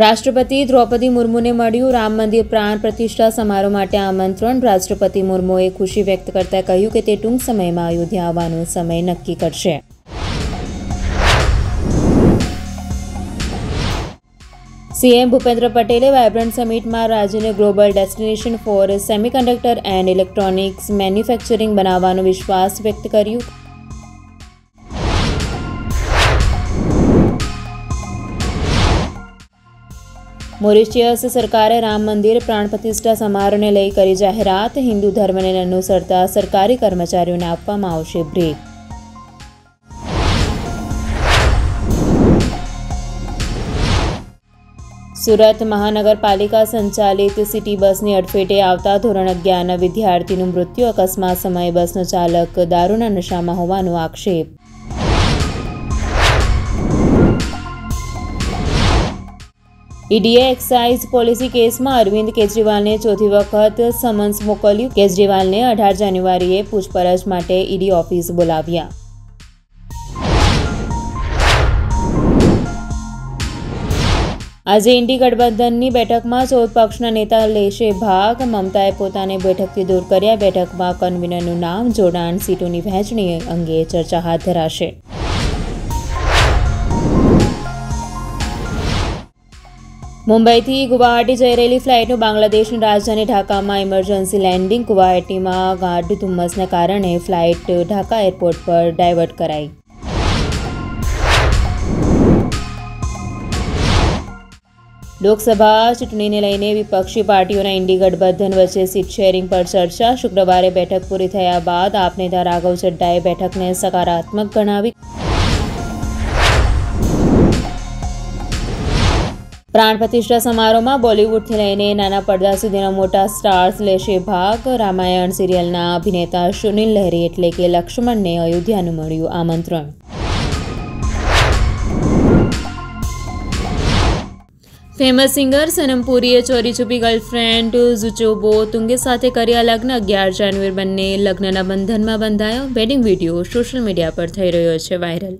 રાષ્ટ્રપતિ દ્રૌપદી મુર્મુને મળ્યું. રામ મંદિર પ્રાણ પ્રતિષ્ઠા સમારોહ માટે આમંત્રણ. રાષ્ટ્રપતિ મુર્મુએ ખુશી વ્યક્ત કરતા કહ્યું કે તે ટૂંક સમયમાં અયોધ્યા આવવાનો સમય નક્કી કરશે. સીએમ ભૂપેન્દ્ર પટેલે વાયબ્રન્ટ સમિટમાં રાજ્યને global destination for semiconductor and electronics manufacturing બનાવવાનો વિશ્વાસ વ્યક્ત કર્યો. મોરિશિયસ સરકારે રામ મંદિર પ્રાણ પ્રતિષ્ઠા સમારોહને લઈ કરી જાહેરાત. હિન્દુ ધર્મને અનુસરતા સરકારી કર્મચારીઓને આપવામાં આવશે બ્રેક. સુરત મહાનગરપાલિકા સંચાલિત સિટી બસની અડફેટે આવતા ધોરણ અગિયારના વિદ્યાર્થીનું મૃત્યુ અકસ્માત. સમયે બસનો ચાલક દારૂના નશામાં હોવાનો આક્ષેપ. ઈડીએ એક્સાઇઝ પોલિસી કેસમાં અરવિંદ કેજરીવાલને ચોથી વખત સમન્સ મોકલ્યું. કેજરીવાલને અઢાર જાન્યુઆરીએ પૂછપરછ માટે ઈડી ઓફિસ બોલાવ્યા. આજે ઇન્ડી ગઠબંધનની બેઠકમાં ચૌદ પક્ષના નેતા લેશે ભાગ. મમતાએ પોતાને બેઠકથી દૂર કર્યા બેઠકમાં કન્વીનરનું નામ જોડાણ, સીટોની વહેંચણી અંગે ચર્ચા હાથ ધરાશે. મુંબઈથી ગુવાહાટી જઈ રહેલી ફ્લાઇટનું બાંગ્લાદેશની રાજધાની ઢાકામાં ઇમરજન્સી લેન્ડિંગ ગુવાહાટીમાં ગાઢ ધુમ્મસના કારણે ફ્લાઇટ ઢાકા એરપોર્ટ પર ડાયવર્ટ કરાઈ. લોકસભા ચૂંટણીને લઈને વિપક્ષી પાર્ટીઓના ઇન્ડી ગઠબંધન વચ્ચે સીટ શેરિંગ પર ચર્ચા. શુક્રવારે બેઠક પૂરી થયા બાદ આપ નેતા રાઘવ ચડ્ડાએ બેઠકને સકારાત્મક ગણાવી. પ્રાણ પ્રતિષ્ઠા સમારોહમાં બોલિવૂડથી લઈને નાના પડદા સુધીના મોટા સ્ટાર્સ લેશે ભાગ. રામાયણ સિરિયલના અભિનેતા સુનિલ લહેરી એટલે કે લક્ષ્મણને અયોધ્યાનું મળ્યું આમંત્રણ. ફેમસ સિંગર સનમ પુરીએ ચોરી છુપી ગર્લફ્રેન્ડ ઝુચોબો તુંગે સાથે કર્યા લગ્ન અગિયાર જાન્યુઆરી બંને લગ્નના બંધનમાં બંધાયો. વેડિંગ વીડિયો સોશિયલ મીડિયા પર થઈ રહ્યો છે વાયરલ.